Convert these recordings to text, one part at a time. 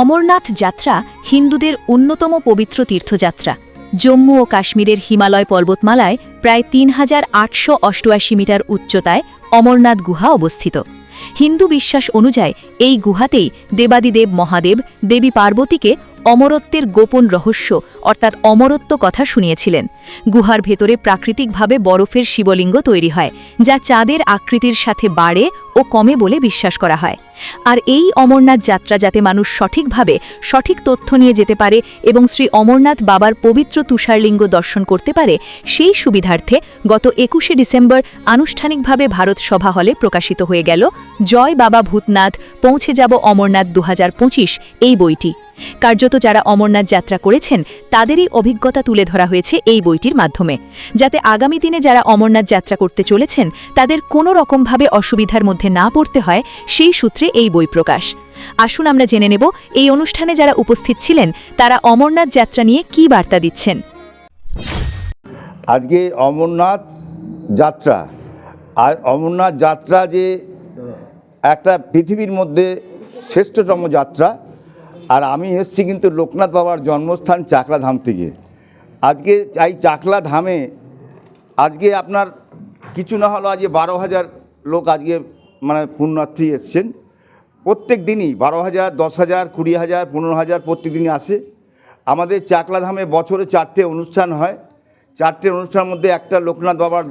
অমরনাথ যাত্রা হিন্দুদের অন্যতম পবিত্র তীর্থযাত্রা। জম্মু ও কাশ্মীরের হিমালয় পর্বতমালায় প্রায় তিন হাজার আটশো অষ্টআশি মিটার উচ্চতায় অমরনাথ গুহা অবস্থিত। হিন্দু বিশ্বাস অনুযায়ী এই গুহাতেই দেবাদিদেব মহাদেব, দেবী পার্বতীকে অমরত্বের গোপন রহস্য অর্থাৎ অমরত্ব কথা শুনিয়েছিলেন। গুহার ভেতরে প্রাকৃতিকভাবে বরফের শিবলিঙ্গ তৈরি হয়, যা চাঁদের আকৃতির সাথে বাড়ে ও কমে বলে বিশ্বাস করা হয়। আর এই অমরনাথ যাত্রা যাতে মানুষ সঠিকভাবে সঠিক তথ্য নিয়ে যেতে পারে এবং শ্রী অমরনাথ বাবার পবিত্র তুষারলিঙ্গ দর্শন করতে পারে, সেই সুবিধার্থে গত একুশে ডিসেম্বর আনুষ্ঠানিকভাবে ভারত সভা হলে প্রকাশিত হয়ে গেল, জয় বাবা ভূতনাথ, পৌঁছে যাব অমরনাথ দু হাজার পঁচিশ এই বইটি। কার্যত যারা অমরনাথ যাত্রা করেছেন, তাদেরই অভিজ্ঞতা তুলে ধরা হয়েছে এই বইটির মাধ্যমে। যাতে আগামী দিনে যারা অমরনাথ যাত্রা করতে চলেছেন, তাদের কোনো রকমভাবে অসুবিধার মধ্যে না পড়তে হয়, সেই সূত্রে এই বই প্রকাশ। আসুন আমরা জেনে নেব, এই অনুষ্ঠানে যারা উপস্থিত ছিলেন, তারা অমরনাথ যাত্রা নিয়ে কী বার্তা দিচ্ছেন? আজকে অমরনাথ যাত্রা। আর অমরনাথ যাত্রা যে একটা পৃথিবীর মধ্যে শ্রেষ্ঠতম যাত্রা, আর আমি এসেছি কিন্তু লোকনাথ বাবার জন্মস্থান চাকলা ধাম থেকে। আজকে এই চাকলা ধামে আজকে আপনার কিছু না হলো আজকে বারো হাজার লোক আজকে মানে পুণ্যার্থী এসছেন। প্রত্যেক দিনই বারো হাজার, দশ হাজার, কুড়ি হাজার, পনেরো হাজার প্রত্যেক দিনই আসে। আমাদের চাকলা ধামে বছরে চারটে অনুষ্ঠান হয়। চারটে অনুষ্ঠানের মধ্যে একটা লোকনাথ বাবার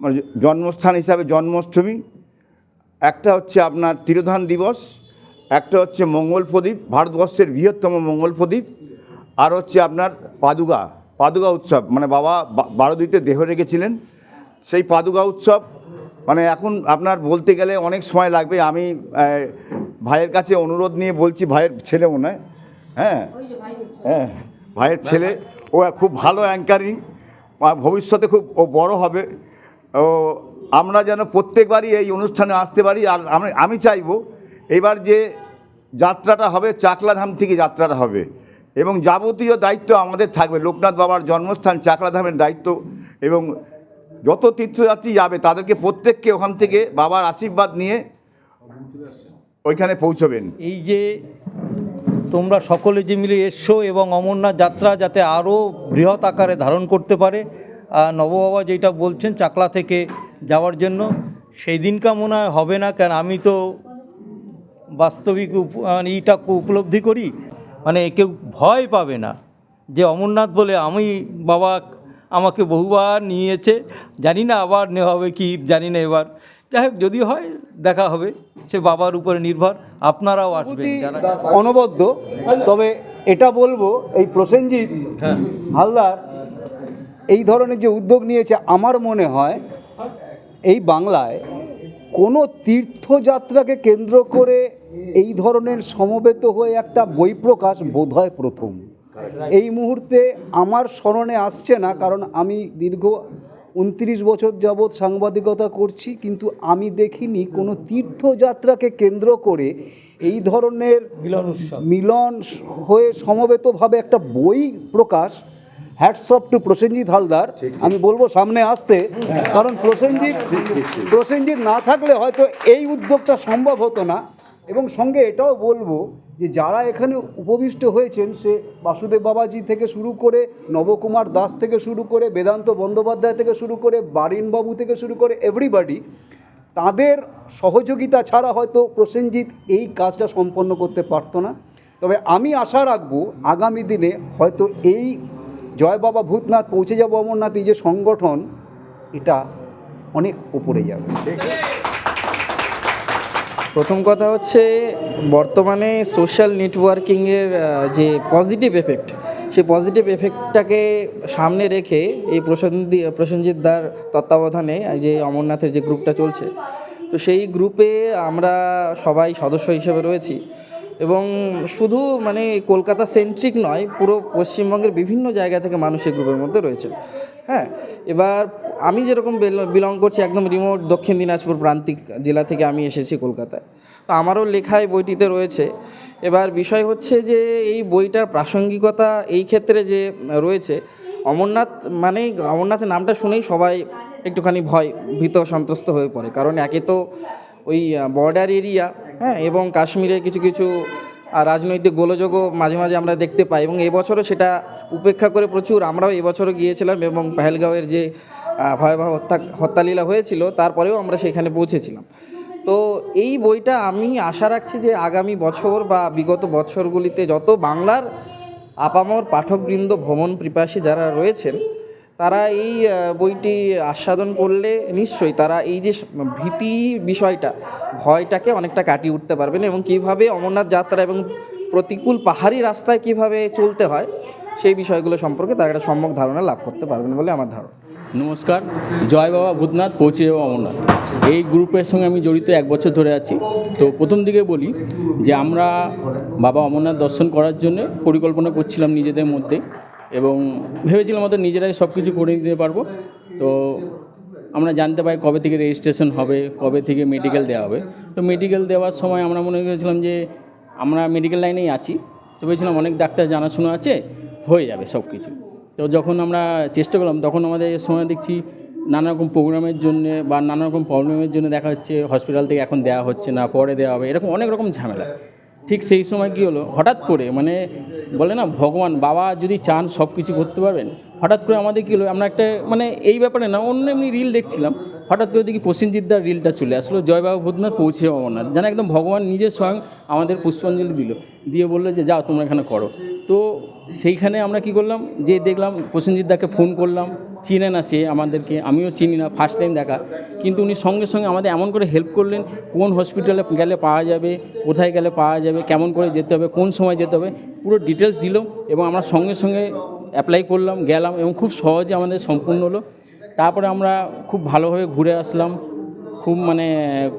মানে জন্মস্থান হিসাবে জন্মাষ্টমী, একটা হচ্ছে আপনার তিরোধান দিবস, একটা হচ্ছে মঙ্গল প্রদীপ, ভারতবর্ষের বৃহত্তম মঙ্গল প্রদীপ, আর হচ্ছে আপনার পাদুকা পাদুগা উৎসব। মানে বাবা বারোদিতে দেহ রেখেছিলেন। সেই পাদুকা উৎসব মানে এখন আপনার বলতে গেলে অনেক সময় লাগবে আমি ভাইয়ের কাছে অনুরোধ নিয়ে বলছি ভাইয়ের ছেলে মনে হয়? হ্যাঁ হ্যাঁ ভাইয়ের ছেলে ও খুব ভালো অ্যাঙ্কারিং ভবিষ্যতে খুব ও বড় হবে ও আমরা যেন প্রত্যেকবারই এই অনুষ্ঠানে আসতে পারি আর আমি আমি চাইব এবার যে যাত্রাটা হবে চাকলাধাম থেকে যাত্রাটা হবে এবং যাবতীয় দায়িত্ব আমাদের থাকবে লোকনাথ বাবার জন্মস্থান চাকলাধামের দায়িত্ব এবং যত তীর্থযাত্রী যাবে, তাদেরকে প্রত্যেককে ওখান থেকে বাবার আশীর্বাদ নিয়ে ওইখানে পৌঁছবেন। এই যে তোমরা সকলে যে মিলে এসছো এবং অমরনাথ যাত্রা যাতে আরও বৃহৎ আকারে ধারণ করতে পারে নববাবা যেটা বলছেন চাকলা থেকে যাওয়ার জন্য, সেই দিনকা মনে হয় হবে না কেন আমি তো বাস্তবিক মানে এইটা উপলব্ধি করি মানে কেউ ভয় পাবে না। যে অমরনাথ বলে আমি বাবা আমাকে বহুবার নিয়েছে। জানি না আবার নেওয়া হবে কি জানি না এবার। যাই হোক যদি হয় দেখা হবে। সে বাবার উপরে নির্ভর। আপনারাও আসবেন অনবদ্য। তবে এটা বলব এই প্রসেনজিৎ হ্যাঁ। হালদার এই ধরনের যে উদ্যোগ নিয়েছে আমার মনে হয় এই বাংলায় কোনো তীর্থযাত্রাকে কেন্দ্র করে এই ধরনের সমবেত হয়ে একটা বই প্রকাশ বোধহয় প্রথম। এই মুহূর্তে আমার স্মরণে আসছে না কারণ আমি দীর্ঘ উনত্রিশ বছর যাবৎ সাংবাদিকতা করছি কিন্তু আমি দেখিনি কোনো তীর্থযাত্রাকে কেন্দ্র করে এই ধরনের মিলন হয়ে সমবেতভাবে একটা বই প্রকাশ hats off to Prosenjit Haldar. আমি বলব সামনে আসতে কারণ প্রসেনজিৎ প্রসেনজিৎ না থাকলে হয়তো এই উদ্যোগটা সম্ভব হতো না। এবং সঙ্গে এটাও বলব যে যারা এখানে উপবিষ্ট হয়েছেন, সে বাসুদেব বাবাজি থেকে শুরু করে নবকুমার দাস থেকে শুরু করে বেদান্ত বন্দ্যোপাধ্যায় থেকে শুরু করে বারিনবাবু থেকে শুরু করে এভরিবাডি তাদের সহযোগিতা ছাড়া হয়তো প্রসেনজিৎ এই কাজটা সম্পন্ন করতে পারতো না। তবে আমি আশা রাখব আগামী দিনে হয়তো এই জয় বাবা ভূতনাথ, পৌঁছে যাব অমরনাথ, এই যে সংগঠন, এটা অনেক উপরে যাবে। প্রথম কথা হচ্ছে বর্তমানে সোশ্যাল নেটওয়ার্কিংয়ের যে পজিটিভ এফেক্ট সেই পজিটিভ এফেক্টটাকে সামনে রেখে এই প্রসেনজি প্রসেনজিৎ দার তত্ত্বাবধানে যে অমরনাথের যে গ্রুপটা চলছে, তো সেই গ্রুপে আমরা সবাই সদস্য হিসেবে রয়েছি। এবং শুধু মানে কলকাতা সেন্ট্রিক নয়, পুরো পশ্চিমবঙ্গের বিভিন্ন জায়গা থেকে মানুষ এই গ্রুপের মধ্যে রয়েছে হ্যাঁ এবার আমি যেরকম বিলং করছি একদম রিমোট দক্ষিণ দিনাজপুর প্রান্তিক জেলা থেকে আমি এসেছি কলকাতায়। তো আমারও লেখায় বইটিতে রয়েছে। এবার বিষয় হচ্ছে যে এই বইটার প্রাসঙ্গিকতা এই ক্ষেত্রে যে রয়েছে, অমরনাথ মানে অমরনাথের নামটা শুনেই সবাই একটুখানি ভয়, ভীত, সন্ত্রস্ত হয়ে পড়ে। কারণ একে তো ওই বর্ডার এরিয়া হ্যাঁ এবং কাশ্মীরের কিছু কিছু রাজনৈতিক গোলযোগও মাঝে মাঝে আমরা দেখতে পাই। এবং এবছরও সেটা উপেক্ষা করে প্রচুর। আমরাও এবছরও গিয়েছিলাম এবং পেহেলগাঁওয়ের যে ভয়াবহ হত্যা হত্যালীলা হয়েছিল, তারপরেও আমরা সেখানে পৌঁছেছিলাম। তো এই বইটা আমি আশা রাখছি যে আগামী বছর বা বিগত বছরগুলিতে যত বাংলার আপামর পাঠকবৃন্দ, ভ্রমণ পিপাসী যারা রয়েছেন, তারা এই বইটি আস্বাদন করলে নিশ্চয়ই তারা এই যে ভীতি বিষয়টা, ভয়টাকে অনেকটা কাটিয়ে উঠতে পারবেন এবং কীভাবে অমরনাথ যাত্রা এবং প্রতিকূল পাহাড়ি রাস্তায় কীভাবে চলতে হয়, সেই বিষয়গুলো সম্পর্কে তারা একটা সম্যক ধারণা লাভ করতে পারবেন বলে আমার ধারণা। নমস্কার, জয় বাবা ভূতনাথ, পৌঁছে যাব অমরনাথ। এই গ্রুপের সঙ্গে আমি জড়িত এক বছর ধরে আছি। তো প্রথম দিকে বলি যে আমরা বাবা অমরনাথ দর্শন করার জন্য পরিকল্পনা করছিলাম নিজেদের মধ্যে এবং ভেবেছিলাম আমাদের নিজেরাই সব কিছু করে নিতে পারব। তো আমরা জানতে পাই কবে থেকে রেজিস্ট্রেশন হবে, কবে থেকে মেডিকেল দেওয়া হবে। তো মেডিকেল দেওয়ার সময় আমরা মনে করেছিলাম যে আমরা মেডিকেল লাইনেই আছি। তো ভেবেছিলাম অনেক ডাক্তার জানাশোনা আছে, হয়ে যাবে সব কিছু তো যখন আমরা চেষ্টা করলাম, তখন আমাদের সময় দেখছি নানা রকম প্রোগ্রামের জন্য বা নানা রকম প্রবলেমের জন্য দেখা হচ্ছে হসপিটাল থেকে এখন দেওয়া হচ্ছে না, পরে দেওয়া হবে, এরকম অনেক রকম ঝামেলা। ঠিক সেই সময় কী হলো, হঠাৎ করে মানে বলে না ভগবান, বাবা যদি চান সব কিছু করতে পারবেন, হঠাৎ করে আমাদের কী হলো, আমরা একটা মানে এই ব্যাপারে না, অন্য এমনি রিল দেখছিলাম। হঠাৎ করে দেখি প্রসেনজিৎদার রিলটা চলে আসলো, জয়বাবু ভূতনাথ পৌঁছে অমরনাথ যেন একদম ভগবান নিজে স্বয়ং আমাদের পুষ্পাঞ্জলি দিল, দিয়ে বলল যে যাও তোমরা এখানে করো। তো সেইখানে আমরা কি করলাম, যে দেখলাম প্রসেনজিৎদাকে ফোন করলাম, চিনে না সে আমাদেরকে, আমিও চিনি না ফার্স্ট টাইম দেখা। কিন্তু উনি সঙ্গে সঙ্গে আমাদের এমন করে হেল্প করলেন, কোন হসপিটালে গেলে পাওয়া যাবে, কোথায় গেলে পাওয়া যাবে, কেমন করে যেতে হবে, কোন সময় যেতে হবে, পুরো ডিটেলস দিল এবং আমরা সঙ্গে সঙ্গে অ্যাপ্লাই করলাম, গেলাম এবং খুব সহজে আমাদের সম্পূর্ণ হলো। তারপরে আমরা খুব ভালোভাবে ঘুরে আসলাম। খুব মানে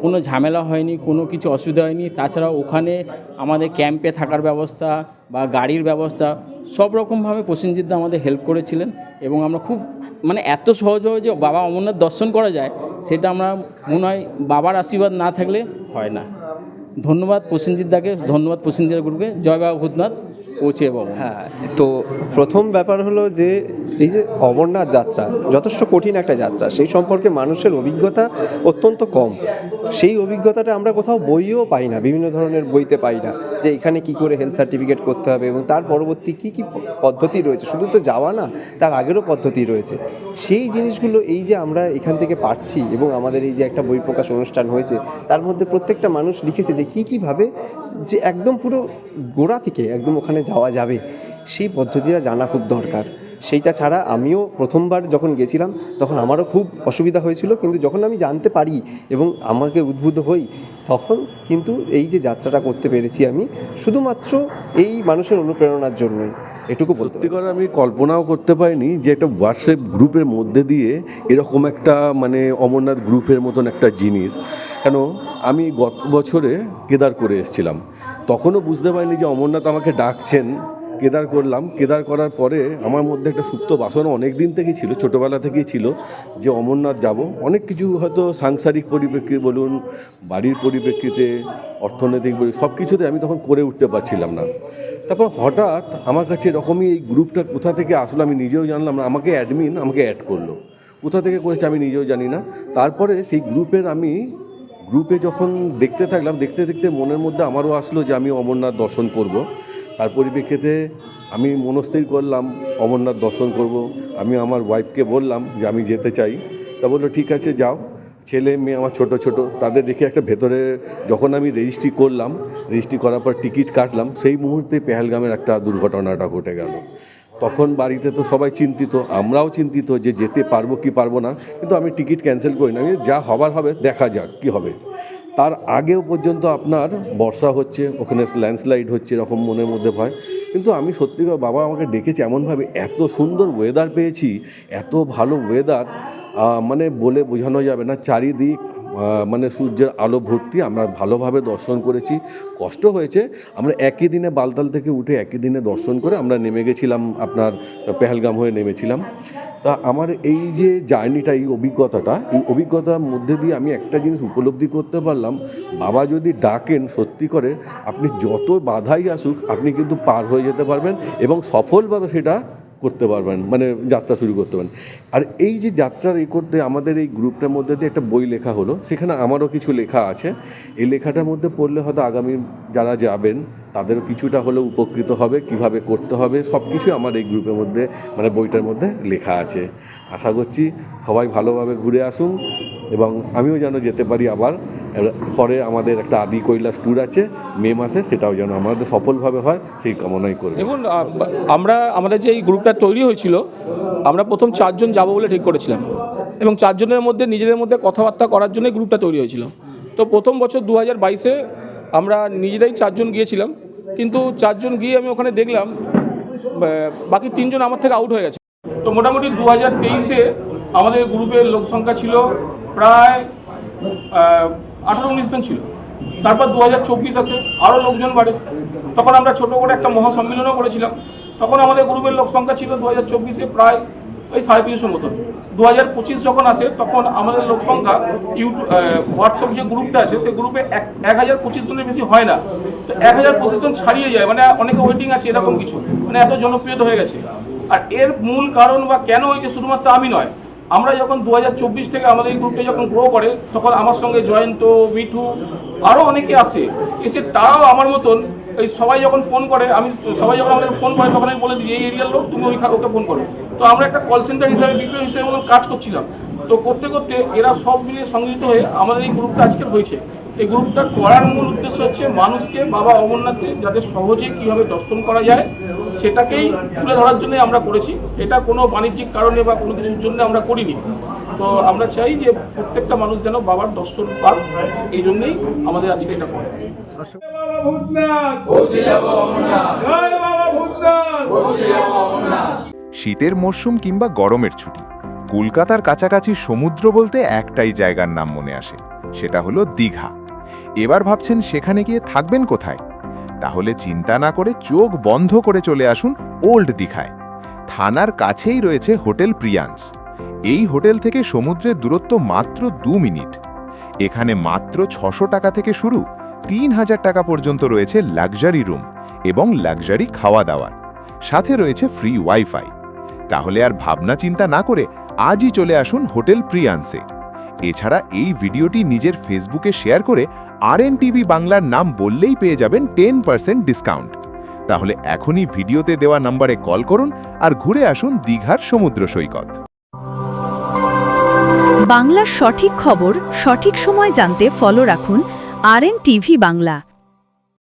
কোনো ঝামেলা হয়নি, কোনো কিছু অসুবিধা হয়নি। তাছাড়া ওখানে আমাদের ক্যাম্পে থাকার ব্যবস্থা বা গাড়ির ব্যবস্থা সব রকমভাবে প্রসেনজিৎদা আমাদের হেল্প করেছিলেন এবং আমরা খুব মানে এত সহজভাবে যে বাবা অমরনাথ দর্শন করা যায়, সেটা আমরা মনে হয় বাবার আশীর্বাদ না থাকলে হয় না। ধন্যবাদ প্রসেনজিৎদাকে ধন্যবাদ প্রসেনজিৎ গ্রুপকে। জয় বাবা ভূতনাথ। পৌঁছে বাবু হ্যাঁ তো প্রথম ব্যাপার হলো যে, এই যে অমরনাথ যাত্রা, যথেষ্ট কঠিন একটা যাত্রা, সেই সম্পর্কে মানুষের অভিজ্ঞতা অত্যন্ত কম। সেই অভিজ্ঞতাটা আমরা কোথাও বইও পাই না, বিভিন্ন ধরনের বইতে পাই না, যে এখানে কি করে হেলথ সার্টিফিকেট করতে হবে এবং তার পরবর্তী কি কি পদ্ধতি রয়েছে। শুধু তো যাওয়া না, তার আগেরও পদ্ধতি রয়েছে। সেই জিনিসগুলো এই যে আমরা এখান থেকে পাচ্ছি এবং আমাদের এই যে একটা বই প্রকাশ অনুষ্ঠান হয়েছে, তার মধ্যে প্রত্যেকটা মানুষ লিখেছে যে কী কীভাবে যে একদম পুরো গোড়া থেকে একদম ওখানে যাওয়া যাবে, সেই পদ্ধতিটা জানা খুব দরকার। সেইটা ছাড়া আমিও প্রথমবার যখন গেছিলাম, তখন আমারও খুব অসুবিধা হয়েছিল, কিন্তু যখন আমি জানতে পারি এবং আমাকে উদ্বুদ্ধ হই, তখন কিন্তু এই যে যাত্রাটা করতে পেরেছি আমি, শুধুমাত্র এই মানুষের অনুপ্রেরণার জন্যই। এটুকু সত্যি করে আমি কল্পনাও করতে পারিনি যে একটা হোয়াটসঅ্যাপ গ্রুপের মধ্যে দিয়ে এরকম একটা মানে অমরনাথ গ্রুপের মতন একটা জিনিস। কেন? আমি গত বছরে কেদার করে এসেছিলাম। তখনও বুঝতে পারিনি যে অমরনাথ আমাকে ডাকছেন। কেদার করলাম। কেদার করার পরে আমার মধ্যে একটা সুপ্ত বাসনা অনেক দিন থেকেই ছিল, ছোটোবেলা থেকেই ছিল, যে অমরনাথ যাব। অনেক কিছু হয়তো সাংসারিক পরিপ্রেক্ষিতে বলুন, বাড়ির পরিপ্রেক্ষিতে, অর্থনৈতিক সব কিছুতে আমি তখন করে উঠতে পারছিলাম না। তারপর হঠাৎ আমার কাছে এরকমই এই গ্রুপটা কোথা থেকে আসলো আমি নিজেও জানলাম না। আমাকে অ্যাডমিন আমাকে অ্যাড করল। কোথা থেকে করেছে আমি নিজেও জানি না। তারপরে সেই গ্রুপের আমি গ্রুপে যখন দেখতে থাকলাম, দেখতে দেখতে মনের মধ্যে আমারও আসলো যে আমি অমরনাথ দর্শন করব। তার পরিপ্রেক্ষিতে আমি মনস্থির করলাম, অমরনাথ দর্শন করব। আমি আমার ওয়াইফকে বললাম যে আমি যেতে চাই তা বলল, ঠিক আছে, যাও ছেলে, মেয়ে আমার ছোট ছোট তাদের দেখে একটা ভেতরে যখন আমি রেজিস্ট্রি করলাম রেজিস্ট্রি করার পর টিকিট কাটলাম, সেই মুহূর্তে পেহেলগামের একটা দুর্ঘটনাটা ঘটে গেল তখন বাড়িতে তো সবাই চিন্তিত, আমরাও চিন্তিত যে যেতে পারব কি পারব না, কিন্তু আমি টিকিট ক্যান্সেল করি না। যা হবার হবে দেখা যাক কি হবে। তার আগেও পর্যন্ত আপনার বর্ষা হচ্ছে, ওখানে ল্যান্ডস্লাইড হচ্ছে এরকম মনের মধ্যে ভয়। কিন্তু আমি সত্যিকার বাবা আমাকে ডেকেছে এমনভাবে, এত সুন্দর ওয়েদার পেয়েছি, এত ভালো ওয়েদার মানে বলে বোঝানো যাবে না। চারিদিক মানে সূর্যের আলো ভর্তি। আমরা ভালোভাবে দর্শন করেছি। কষ্ট হয়েছে। আমরা একই দিনে বালতাল থেকে উঠে একই দিনে দর্শন করে আমরা নেমে গেছিলাম আপনার পেহেলগাম হয়ে নেমেছিলাম। তা আমার এই যে জার্নিটা, এই অভিজ্ঞতাটা, এই অভিজ্ঞতার মধ্যে দিয়ে আমি একটা জিনিস উপলব্ধি করতে পারলাম। বাবা যদি ডাকেন, সত্যি করে আপনি যত বাধাই আসুক, আপনি কিন্তু পার হয়ে যেতে পারবেন এবং সফলভাবে সেটা করতে পারবেন মানে যাত্রা শুরু করতে পারেন আর এই যে যাত্রার এ করতে আমাদের এই গ্রুপটার মধ্যে দিয়ে একটা বই লেখা হলো, সেখানে আমারও কিছু লেখা আছে। এই লেখাটার মধ্যে পড়লে হয়তো আগামী যারা যাবেন, তাদেরও কিছুটা হলেও উপকৃত হবে, কীভাবে করতে হবে সব কিছু আমার এই গ্রুপের মধ্যে মানে বইটার মধ্যে লেখা আছে। আশা করছি সবাই ভালোভাবে ঘুরে আসুন, এবং আমিও যেন যেতে পারি আবার। পরে আমাদের একটা আদি কৈলাস ট্যুর আছে মে মাসে সেটাও যেন আমাদের সফলভাবে হয় সেই কামনাই করব দেখুন আমরা আমাদের যে এই গ্রুপটা তৈরি হয়েছিল আমরা প্রথম চারজন যাব বলে ঠিক করেছিলাম। এবং চারজনের মধ্যে নিজেদের মধ্যে কথাবার্তা করার জন্যই গ্রুপটা তৈরি হয়েছিল। তো প্রথম বছর দু হাজার বাইশে আমরা নিজেরাই চারজন গিয়েছিলাম কিন্তু চারজন গিয়ে আমি ওখানে দেখলাম বাকি তিনজন আমার থেকে আউট হয়ে গেছে। তো মোটামুটি দু হাজার তেইশে আমাদের গ্রুপের লোক সংখ্যা ছিল প্রায় আঠারো উনিশ জন ছিল। তারপর দু হাজার চব্বিশ আসে আরও লোকজন বাড়ে। তখন আমরা ছোটো করে একটা মহাসম্মেলনও করেছিলাম। তখন আমাদের গ্রুপের লোক সংখ্যা ছিল দু হাজার চব্বিশে প্রায় ওই সাড়ে তিনশো মতন। দু হাজার পঁচিশ যখন আসে, তখন আমাদের লোক সংখ্যা ইউটিউব হোয়াটসঅ্যাপ যে গ্রুপটা আছে, সেই গ্রুপে এক এক হাজার পঁচিশ জনের বেশি হয় না। তো এক হাজার পঁচিশ জন ছাড়িয়ে যায় মানে অনেকে ওয়েটিং আছে এরকম কিছু। মানে এত জনপ্রিয়তা হয়ে গেছে। আর এর মূল কারণ বা কেন হয়েছে, শুধুমাত্র আমি নয় আমরা যখন দু হাজার চব্বিশ থেকে আমাদের এই গ্রুপটা যখন গ্রো করে, তখন আমার সঙ্গে জয়ন্ত, মিঠু আরও অনেকে আসে এসে তারাও আমার মতন এই সবাই যখন ফোন করে, আমি সবাই যখন আমাদের ফোন করে, তখন আমি বলে দিই, এই এরিয়ার লোক, তুমি ওই ওকে ফোন করো। তো আমরা একটা কল সেন্টার হিসাবে বিক্রয় হিসেবে মতন কাজ করছিলাম। তো করতে করতে এরা সব মিলিয়ে সংযুক্ত হয়ে আমাদের এই গ্রুপটা আজকে হয়েছে। এই গ্রুপটা করার মূল উদ্দেশ্য হচ্ছে মানুষকে, বাবা অমরনাথে যাতে সহজে কীভাবে দর্শন করা যায় সেটাকেই তুলে ধরার জন্য আমরা করেছি। এটা কোনো বাণিজ্যিক কারণে বা কোনো কিছুর জন্য আমরা করিনি। তো আমরা চাই যে প্রত্যেকটা মানুষ যেন বাবার দর্শন পাক। এই জন্যই আমাদের আজকে এটা করা। শীতের মরশুম কিংবা গরমের ছুটি। কলকাতার কাছাকাছি সমুদ্র বলতে একটাই জায়গার নাম মনে আসে। সেটা হলো দীঘা। এবার ভাবছেন সেখানে গিয়ে থাকবেন কোথায়? তাহলে চিন্তা না করে চোখ বন্ধ করে চলে আসুন ওল্ড দীঘায়। থানার কাছেই রয়েছে হোটেল প্রিয়ান্স। এই হোটেল থেকে সমুদ্রের দূরত্ব মাত্র দু মিনিট। এখানে মাত্র ছশো টাকা থেকে শুরু তিন হাজার টাকা পর্যন্ত রয়েছে লাক্সারি রুম এবং লাক্সারি খাওয়া দাওয়ার সাথে রয়েছে ফ্রি ওয়াইফাই। তাহলে আর ভাবনা চিন্তা না করে আজই চলে আসুন হোটেল প্রিয়ান্সে। এছাড়া এই ভিডিওটি নিজের ফেসবুকে শেয়ার করে আর টিভি বাংলার নাম বললেই পেয়ে যাবেন টেন পার্সেন্ট ডিসকাউন্ট তাহলে এখনই ভিডিওতে দেওয়া নম্বরে কল করুন আর ঘুরে আসুন দীঘার সমুদ্র সৈকত। বাংলার সঠিক খবর সঠিক সময় জানতে ফলো রাখুন আর টিভি বাংলা।